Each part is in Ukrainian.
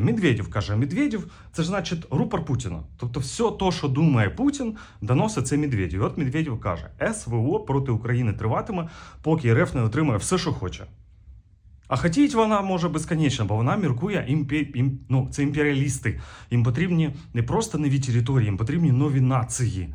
Медведєв каже, Медведєв це ж значить рупор Путіна. Тобто, все то, що думає Путін, доносить це Медведєв. І От Медведєв каже: СВО проти України триватиме, поки РФ не отримає все, що хоче. А хотіть вона може безконечно, бо вона міркує імпі... ім... ну, це імперіалісти. Їм потрібні не просто нові території, їм потрібні нові нації.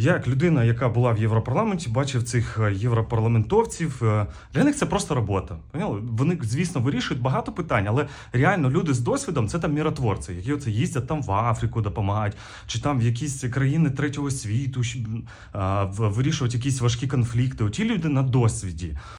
Як людина, яка була в Європарламенті, бачив цих е, європарламентовців. е, Для них це просто робота. Поняли? Вони, звісно, вирішують багато питань, але реально люди з досвідом це там міротворці, які оце їздять там в Африку, допомагають, чи там в якісь країни третього світу, щоб, а, вирішують якісь важкі конфлікти. Оті люди на досвіді.